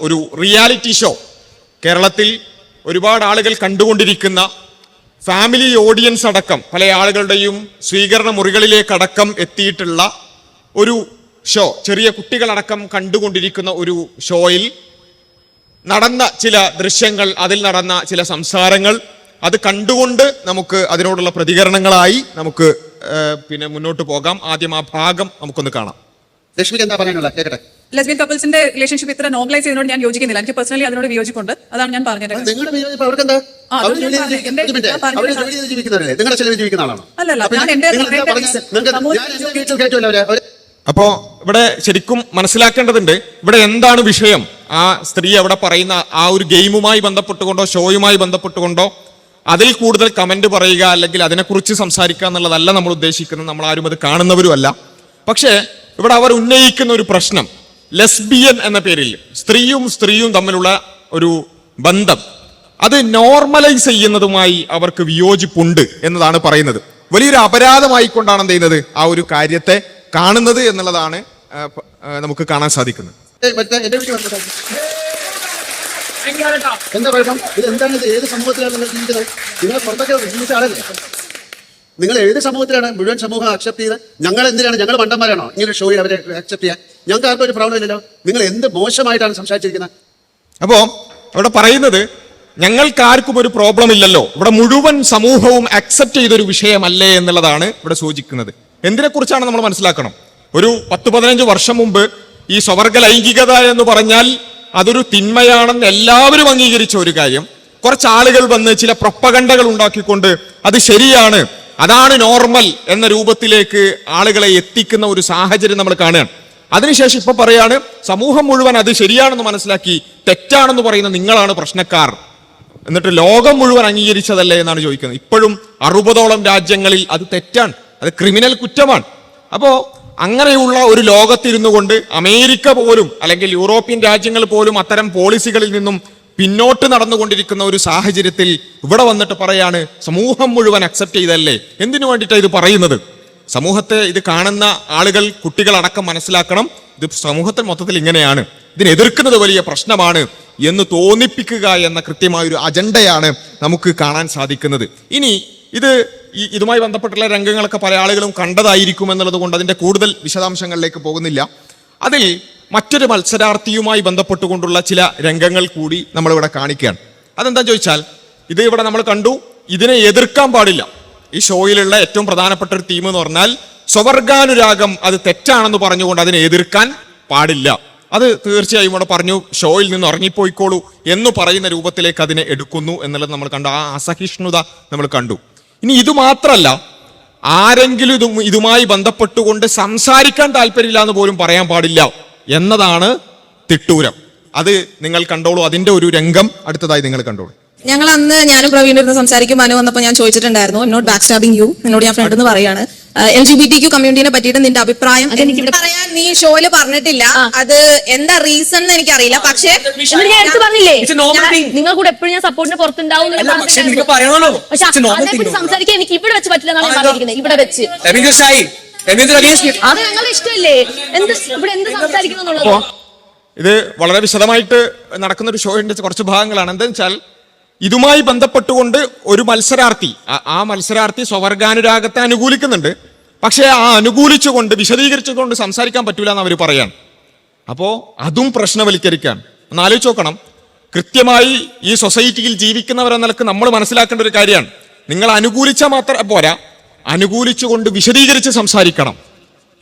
ഒരു reality show. കേരളത്തിൽ ഒരുപാട് ആളുകൾ കണ്ടുകൊണ്ടിരിക്കുന്ന ഫാമിലി ഓഡിയൻസ് അടക്കം പല ആളുകളുടെയും സ്വീകരണ മുറികളിലേക്കടക്കം എത്തിയിട്ടുള്ള ഒരു ഷോ ചെറിയ കുട്ടികളടക്കം കണ്ടുകൊണ്ടിരിക്കുന്ന ഒരു ഷോയിൽ നടന്ന ചില ദൃശ്യങ്ങൾ അതിൽ നടന്ന ചില സംസാരങ്ങൾ അത് കണ്ടുകൊണ്ട് നമുക്ക് അതിനോടുള്ള പ്രതികരണങ്ങളായി നമുക്ക് പിന്നെ മുന്നോട്ട് പോകാം. ആദ്യം ആ ഭാഗം നമുക്കൊന്ന് കാണാം. ലക്ഷ്മിക്ക് എന്താ പറയാനുള്ളത്? കേക്കട്ടെ. ലെസ്ബിയൻ കപ്പിൾസിന്റെ റിലേഷൻഷിപ്പ് ഇത്ര നോർമലൈസ് ചെയ്യുന്നതിനോട് ഞാൻ യോജിക്കുന്നില്ല. എനിക്ക് പേഴ്സണലി അതിനോട് വിയോജിപ്പുണ്ട്. അതാണ് ഞാൻ പറഞ്ഞത് നിങ്ങളുടെ വിയോജിപ്പ് അവർക്ക് എന്താ അപ്പോ ഇവിടെ ശരിക്കും മനസ്സിലാക്കേണ്ടതുണ്ട് ഇവിടെ എന്താണ് വിഷയം? ആ സ്ത്രീ അവിടെ പറയുന്ന ആ ഒരു ഗെയിമുമായി ബന്ധപ്പെട്ടുകൊണ്ടോ ഷോയുമായി ബന്ധപ്പെട്ടുകൊണ്ടോ അതിൽ കൂടുതൽ കമന്റ് പറയുക അല്ലെങ്കിൽ അതിനെക്കുറിച്ച് സംസാരിക്കുക എന്നുള്ളതല്ല നമ്മൾ ഉദ്ദേശിക്കുന്നത്. നമ്മൾ ആരും അത് കാണുന്നവരും അല്ല പക്ഷേ ഇവിടെ അവർ ഉന്നയിക്കുന്ന ഒരു പ്രശ്നം ലെസ്ബിയൻ എന്ന പേരിൽ സ്ത്രീയും സ്ത്രീയും തമ്മിലുള്ള ഒരു ബന്ധം. അത് നോർമലൈസ് ചെയ്യുന്നതുമായി അവർക്ക് വിയോജിപ്പുണ്ട് എന്നതാണ് പറയുന്നത്. വലിയൊരു അപരാധമായി കൊണ്ടാണ് എന്ത് ചെയ്യുന്നത്? ആ ഒരു കാര്യത്തെ കാണുന്നത് എന്നുള്ളതാണ് നമുക്ക് കാണാൻ സാധിക്കുന്നത്. എന്താ കുഴപ്പം? ഇത് എന്താണ് ഇത്? ഏത് സമൂഹത്തിലാണ് നിങ്ങൾ ജീവിക്കുന്നത്? നിങ്ങൾ പുറത്തൊക്കെ ജീവിച്ച ആളല്ലേ? നിങ്ങൾ ഏത് സമൂഹത്തിലാണ് മുഴുവൻ സമൂഹം അക്സെപ്റ്റ് ചെയ്ത് ഞങ്ങൾ എന്തിനാണ്? ഞങ്ങൾ മണ്ടന്മാരാണോ ഇങ്ങനെ ഷോയിൽ അവരെ അക്സെപ്റ്റ് ചെയ്യാൻ. ഞങ്ങൾക്ക് ആർക്കും ഒരു പ്രോബ്ലം ഇല്ലല്ലോ. നിങ്ങൾ എന്ത് മോശമായിട്ടാണ് സംസാരിച്ചിരിക്കുന്നത്? അപ്പോ അവിടെ പറയുന്നത് ഞങ്ങൾക്ക് ആർക്കും ഒരു പ്രോബ്ലം ഇല്ലല്ലോ. ഇവിടെ മുഴുവൻ സമൂഹവും അക്സെപ്റ്റ് ചെയ്തൊരു വിഷയമല്ലേ എന്നുള്ളതാണ് ഇവിടെ സൂചിക്കുന്നത്. എന്തിനെ കുറിച്ചാണ് നമ്മൾ മനസ്സിലാക്കണം? ഒരു പത്ത് പതിനഞ്ച് വർഷം മുമ്പ് ഈ സ്വവർഗ ലൈംഗികത എന്ന് പറഞ്ഞാൽ അതൊരു തിന്മയാണെന്ന് എല്ലാവരും അംഗീകരിച്ച ഒരു കാര്യം. കുറച്ച് ആളുകൾ വന്ന് ചില പ്രൊപ്പകണ്ടകൾ ഉണ്ടാക്കിക്കൊണ്ട് അത് ശരിയാണ്. അതാണ് നോർമൽ എന്ന രൂപത്തിലേക്ക് ആളുകളെ എത്തിക്കുന്ന ഒരു സാഹചര്യം നമ്മൾ കാണുകയാണ്. അതിനുശേഷം ഇപ്പൊ പറയാണ് സമൂഹം മുഴുവൻ അത് ശരിയാണെന്ന് മനസ്സിലാക്കി തെറ്റാണെന്ന് പറയുന്ന നിങ്ങളാണ് പ്രശ്നക്കാർ. എന്നിട്ട് ലോകം മുഴുവൻ അംഗീകരിച്ചതല്ലേ എന്നാണ് ചോദിക്കുന്നത്. ഇപ്പോഴും അറുപതോളം രാജ്യങ്ങളിൽ അത് തെറ്റാണ്. അത് ക്രിമിനൽ കുറ്റമാണ്. അപ്പോ അങ്ങനെയുള്ള ഒരു ലോകത്തിരുന്നു കൊണ്ട് അമേരിക്ക പോലും അല്ലെങ്കിൽ യൂറോപ്യൻ രാജ്യങ്ങൾ പോലും അത്തരം പോളിസികളിൽ നിന്നും പിന്നോട്ട് നടന്നുകൊണ്ടിരിക്കുന്ന ഒരു സാഹചര്യത്തിൽ ഇവിടെ വന്നിട്ട് പറയാണ് സമൂഹം മുഴുവൻ അക്സെപ്റ്റ് ചെയ്തല്ലേ എന്തിനു വേണ്ടിയിട്ടാണ് ഇത് പറയുന്നത്? സമൂഹത്തെ ഇത് കാണുന്ന ആളുകൾ കുട്ടികളടക്കം മനസ്സിലാക്കണം ഇത് സമൂഹത്തിൽ മൊത്തത്തിൽ ഇങ്ങനെയാണ്. ഇതിനെ എതിർക്കുന്നത് വലിയ പ്രശ്നമാണ് എന്ന് തോന്നിപ്പിക്കുക എന്ന കൃത്യമായ ഒരു അജണ്ടയാണ് നമുക്ക് കാണാൻ സാധിക്കുന്നത്. ഇനി ഇത് ഇതുമായി ബന്ധപ്പെട്ടുള്ള രംഗങ്ങളൊക്കെ പല ആളുകളും കണ്ടതായിരിക്കും എന്നുള്ളത് കൊണ്ട് അതിന്റെ കൂടുതൽ വിശദാംശങ്ങളിലേക്ക് പോകുന്നില്ല. അതിൽ മറ്റൊരു മത്സരാർത്ഥിയുമായി ബന്ധപ്പെട്ടുകൊണ്ടുള്ള ചില രംഗങ്ങൾ കൂടി നമ്മളിവിടെ കാണിക്കുകയാണ്. അതെന്താ ചോദിച്ചാൽ ഇത് ഇവിടെ നമ്മൾ കണ്ടു ഇതിനെ എതിർക്കാൻ പാടില്ല. ഈ ഷോയിലുള്ള ഏറ്റവും പ്രധാനപ്പെട്ട ഒരു തീം എന്ന് പറഞ്ഞാൽ സ്വവർഗാനുരാഗം അത് തെറ്റാണെന്ന് പറഞ്ഞുകൊണ്ട് അതിനെ എതിർക്കാൻ പാടില്ല. അത് തീർച്ചയായും ഇവിടെ പറഞ്ഞു ഷോയിൽ നിന്ന് ഇറങ്ങിപ്പോയിക്കോളൂ എന്ന് പറയുന്ന രൂപത്തിലേക്ക് അതിനെ എടുക്കുന്നു എന്നുള്ളത് നമ്മൾ കണ്ടു ആ അസഹിഷ്ണുത നമ്മൾ കണ്ടു. ഇനി ഇത് മാത്രല്ല ആരെങ്കിലും ഇതും ഇതുമായി ബന്ധപ്പെട്ടുകൊണ്ട് സംസാരിക്കാൻ താല്പര്യമില്ല എന്ന് പോലും പറയാൻ പാടില്ല എന്നതാണ് തിട്ടൂരം. അത് നിങ്ങൾ കണ്ടോളൂ. അതിന്റെ ഒരു രംഗം അടുത്തതായി നിങ്ങൾ കണ്ടോളൂ. ഞങ്ങൾ അന്ന് ഞാനും പ്രവീണ് ഇരുന്ന് സംസാരിക്കും. മനു വന്നപ്പോൾ ഞാൻ ചോദിച്ചിട്ടുണ്ടായിരുന്നു നോട്ട് ബാക്ക് സ്റ്റാബിങ് യു എന്നോട് ഞാൻ ഫ്രണ്ട് എന്ന് പറയാണ്. L G B T Q കമ്മ്യൂണിറ്റിനെ പറ്റിയിട്ട് നിന്റെ അഭിപ്രായം എനിക്ക് പറയാൻ നീ ഷോയിൽ പറഞ്ഞിട്ടില്ല. അത് എന്താ റീസൺ എന്ന് എനിക്കറിയില്ല. പക്ഷേ. നിങ്ങൾ കൂടെ എപ്പോഴും ഞാൻ സപ്പോർട്ടിന് പുറത്തുണ്ടാവും? സംസാരിക്കാൻ എനിക്ക് ഇവിടെ വെച്ച് പറ്റില്ല എന്നാണ് പറഞ്ഞിരിക്കുന്നത്. ഇവിടെ വെച്ച്. അത് ഞങ്ങളുടെ ഇഷ്ടമല്ലേ? എന്ത് ഇവിടെ എന്ത് സംസാരിക്കുന്നു ഇത് വളരെ വിശദമായിട്ട് നടക്കുന്ന ഒരു ഷോയുടെ കുറച്ച് ഭാഗങ്ങളാണ്. എന്താ വെച്ചാൽ ഇതുമായി ബന്ധപ്പെട്ടുകൊണ്ട് ഒരു മത്സരാർത്ഥി ആ- മത്സരാർത്ഥി സ്വവർഗാനുരാഗത്തെ അനുകൂലിക്കുന്നുണ്ട്. പക്ഷേ ആ അനുകൂലിച്ചുകൊണ്ട് വിശദീകരിച്ചുകൊണ്ട് സംസാരിക്കാൻ പറ്റൂല എന്ന് അവർ പറയാണ്. അപ്പോൾ അതും പ്രശ്നവൽക്കരിക്കാൻ ഒന്ന് ആലോചിച്ച് നോക്കണം. കൃത്യമായി ഈ സൊസൈറ്റിയിൽ ജീവിക്കുന്നവരെന്ന നിലയ്ക്ക് നമ്മൾ മനസ്സിലാക്കേണ്ട ഒരു കാര്യമാണ്. നിങ്ങൾ അനുകൂലിച്ചാൽ മാത്രം പോരാ. അനുകൂലിച്ചുകൊണ്ട് വിശദീകരിച്ച് സംസാരിക്കണം.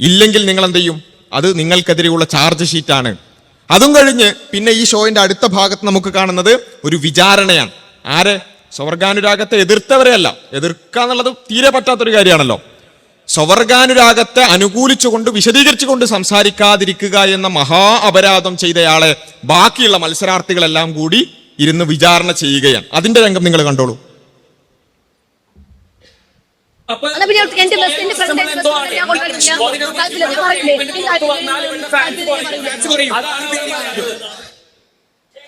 ഇല്ലെങ്കിൽ നിങ്ങൾ എന്ത് ചെയ്യും? അത് നിങ്ങൾക്കെതിരെയുള്ള ചാർജ് ഷീറ്റാണ് അതും കഴിഞ്ഞ് പിന്നെ ഈ ഷോയിന്റെ അടുത്ത ഭാഗത്ത് നമുക്ക് കാണുന്നത് ഒരു വിചാരണയാണ്. ആര്? സ്വർഗാനുരാഗത്തെ എതിർത്തവരെയല്ല എതിർക്കുക എന്നുള്ളത് തീരെ പറ്റാത്തൊരു കാര്യമാണല്ലോ. സ്വവർഗാനുരാഗത്തെ അനുകൂലിച്ചുകൊണ്ട് വിശദീകരിച്ചുകൊണ്ട് സംസാരിക്കാതിരിക്കുക എന്ന മഹാ അപരാധം ചെയ്തയാളെ ബാക്കിയുള്ള മത്സരാർത്ഥികളെല്ലാം കൂടി ഇരുന്ന് വിചാരണ ചെയ്യുകയാണ്. അതിന്റെ രംഗം നിങ്ങൾ കണ്ടോളൂ.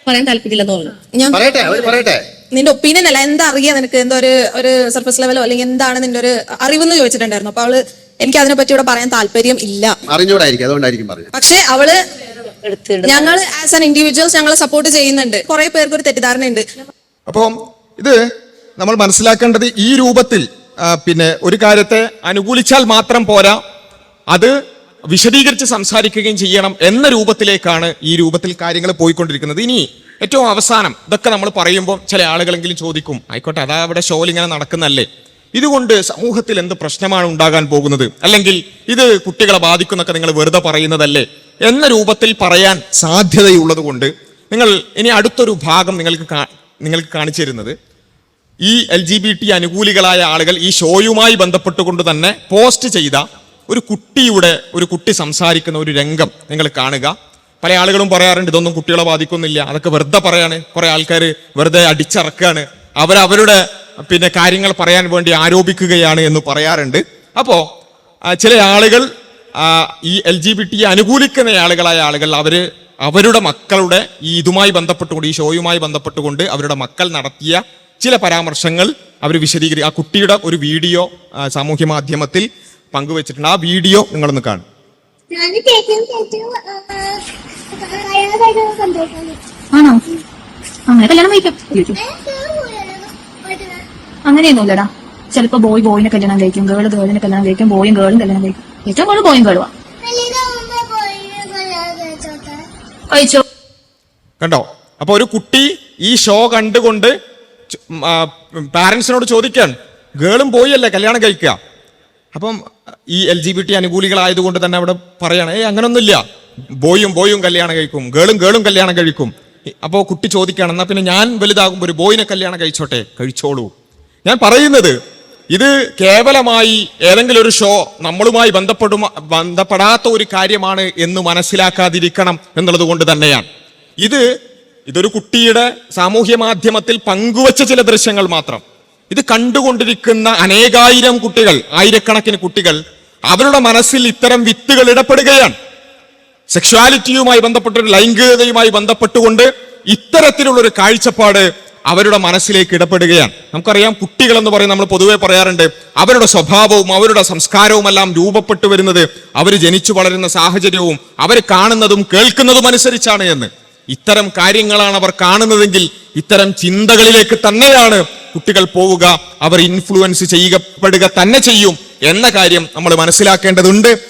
പറയാൻ താല്പര്യമില്ല തോന്നുന്നു. ഞാൻ പറയട്ടെ പറയട്ടെ. നിന്റെ ഒപ്പീനിയൻ അല്ല എന്താ അറിയാ നിനക്ക്? എന്തോ ഒരു ഒരു സർഫസ് ലെവലോ അല്ലെങ്കിൽ എന്താണ് നിന്റെ ഒരു അറിവെന്ന് ചോദിച്ചിട്ടുണ്ടായിരുന്നു. അപ്പൊ അവൾ എനിക്ക് അതിനെ പറ്റി ഇവിടെ പറയാൻ താല്പര്യം ഇല്ല. അറിഞ്ഞൂടായിരിക്കും അതുകൊണ്ടായിരിക്കും പറഞ്ഞത്. പക്ഷെ അവൾ ഞങ്ങൾ ആസ് ആൻ ഇൻഡിവിജ്വൽസ് ഞങ്ങളെ സപ്പോർട്ട് ചെയ്യുന്നുണ്ട്. കുറെ പേർക്ക് ഒരു തെറ്റിദ്ധാരണയുണ്ട്. അപ്പം ഇത് നമ്മൾ മനസ്സിലാക്കേണ്ടത് ഈ രൂപത്തിൽ പിന്നെ ഒരു കാര്യത്തെ അനുകൂലിച്ചാൽ മാത്രം പോരാ. അത് വിശദീകരിച്ച് സംസാരിക്കുകയും ചെയ്യണം എന്ന രൂപത്തിലേക്കാണ് ഈ രൂപത്തിൽ കാര്യങ്ങൾ പോയിക്കൊണ്ടിരിക്കുന്നത്. ഇനി ഏറ്റവും അവസാനം ഇതൊക്കെ നമ്മൾ പറയുമ്പോൾ ചില ആളുകളെങ്കിലും ചോദിക്കും ആയിക്കോട്ടെ അതാ അവിടെ ഷോയിൽ ഇങ്ങനെ നടക്കുന്നല്ലേ? ഇതുകൊണ്ട് സമൂഹത്തിൽ എന്ത് പ്രശ്നമാണ് ഉണ്ടാകാൻ പോകുന്നത്? അല്ലെങ്കിൽ ഇത് കുട്ടികളെ ബാധിക്കുന്നൊക്കെ നിങ്ങൾ വെറുതെ പറയുന്നതല്ലേ? എന്ന രൂപത്തിൽ പറയാൻ സാധ്യതയുള്ളത് കൊണ്ട് നിങ്ങൾ ഇനി അടുത്തൊരു ഭാഗം നിങ്ങൾക്ക് നിങ്ങൾക്ക് കാണിച്ചു തരുന്നത്. ഈ എൽ ജി ബി ടി അനുകൂലികളായ ആളുകൾ ഈ ഷോയുമായി ബന്ധപ്പെട്ടുകൊണ്ട് തന്നെ പോസ്റ്റ് ചെയ്ത ഒരു കുട്ടിയുടെ ഒരു കുട്ടി സംസാരിക്കുന്ന ഒരു രംഗം നിങ്ങൾ കാണുക. പല ആളുകളും പറയാറുണ്ട് ഇതൊന്നും കുട്ടികളെ ബാധിക്കുന്നില്ല. അതൊക്കെ വെറുതെ പറയാണ്. കുറെ ആൾക്കാർ വെറുതെ അടിച്ചിറക്കുകയാണ് അവരവരുടെ പിന്നെ കാര്യങ്ങൾ പറയാൻ വേണ്ടി ആരോപിക്കുകയാണ് എന്ന് പറയാറുണ്ട്. അപ്പോ ചില ആളുകൾ ഈ എൽ ജി ബി അനുകൂലിക്കുന്ന ആളുകളായ ആളുകൾ അവർ അവരുടെ മക്കളുടെ ഈ ഇതുമായി ബന്ധപ്പെട്ടുകൊണ്ട് ഈ ഷോയുമായി ബന്ധപ്പെട്ടുകൊണ്ട് അവരുടെ മക്കൾ നടത്തിയ ചില പരാമർശങ്ങൾ അവർ വിശദീകരി ആ കുട്ടിയുടെ ഒരു വീഡിയോ സാമൂഹ്യ മാധ്യമത്തിൽ പങ്കുവച്ചിട്ടുണ്ട്. ആ വീഡിയോ നിങ്ങളൊന്ന് കാണും. ആണോ? അങ്ങനെ കല്യാണം കഴിക്കും. അങ്ങനെയൊന്നുമില്ലടാ. ചിലപ്പോ ബോയ് ബോയിനെ കല്യാണം കഴിക്കും ഗേൾ ഗേളിനെ കല്യാണം കഴിക്കും ബോയും ഗേളും കല്യാണം കഴിക്കും. ഏറ്റവും കൂടുതൽ ബോയും ഗേളുവാ കഴിച്ചോ. കണ്ടോ? അപ്പൊ ഒരു കുട്ടി ഈ ഷോ കണ്ടുകൊണ്ട് പാരന്റ്സിനോട് ചോദിക്കാൻ ഗേളും പോയല്ലേ കല്യാണം കഴിക്കുക? അപ്പം ഈ എൽ ജി ബി ടി അനുകൂലികളായതുകൊണ്ട് തന്നെ അവിടെ പറയാണ് ഏ അങ്ങനൊന്നുമില്ല. ബോയും ബോയും കല്യാണം കഴിക്കും. ഗേളും ഗേളും കല്യാണം കഴിക്കും. അപ്പോൾ കുട്ടി ചോദിക്കുകയാണ് എന്നാൽ പിന്നെ ഞാൻ വലുതാകുമ്പോൾ ഒരു ബോയിനെ കല്യാണം കഴിച്ചോട്ടെ? കഴിച്ചോളൂ. ഞാൻ പറയുന്നത് ഇത് കേവലമായി ഏതെങ്കിലും ഒരു ഷോ നമ്മളുമായി ബന്ധപ്പെടും ബന്ധപ്പെടാത്ത ഒരു കാര്യമാണ് എന്ന് മനസ്സിലാക്കാതിരിക്കണം എന്നുള്ളത് കൊണ്ട് തന്നെയാണ്. ഇത് ഇതൊരു കുട്ടിയുടെ സാമൂഹ്യ മാധ്യമത്തിൽ പങ്കുവച്ച ചില ദൃശ്യങ്ങൾ മാത്രം. ഇത് കണ്ടുകൊണ്ടിരിക്കുന്ന അനേകായിരം കുട്ടികൾ ആയിരക്കണക്കിന് കുട്ടികൾ അവരുടെ മനസ്സിൽ ഇത്തരം വിത്തുകൾ ഇടപെടുകയാണ് സെക്ഷുവാലിറ്റിയുമായി ബന്ധപ്പെട്ട ലൈംഗികതയുമായി ബന്ധപ്പെട്ടുകൊണ്ട് ഇത്തരത്തിലുള്ള ഒരു കാഴ്ചപ്പാട് അവരുടെ മനസ്സിലേക്ക് ഇടപെടുകയാണ് നമുക്കറിയാം കുട്ടികൾ എന്ന് പറയും നമ്മൾ പൊതുവെ പറയാറുണ്ട് അവരുടെ സ്വഭാവവും അവരുടെ സംസ്കാരവും എല്ലാം രൂപപ്പെട്ടു വരുന്നത് അവർ ജനിച്ചു വളരുന്ന സാഹചര്യവും അവർ കാണുന്നതും കേൾക്കുന്നതും അനുസരിച്ചാണ് എന്ന്. ഇത്തരം കാര്യങ്ങളാണ് അവർ കാണുന്നതെങ്കിൽ ഇത്തരം ചിന്തകളിലേക്ക് തന്നെയാണ് കുട്ടികൾ പോവുക. അവർ ഇൻഫ്ലുവൻസ് ചെയ്യപ്പെടുക തന്നെ ചെയ്യും എന്ന കാര്യം നമ്മൾ മനസ്സിലാക്കേണ്ടതുണ്ട്.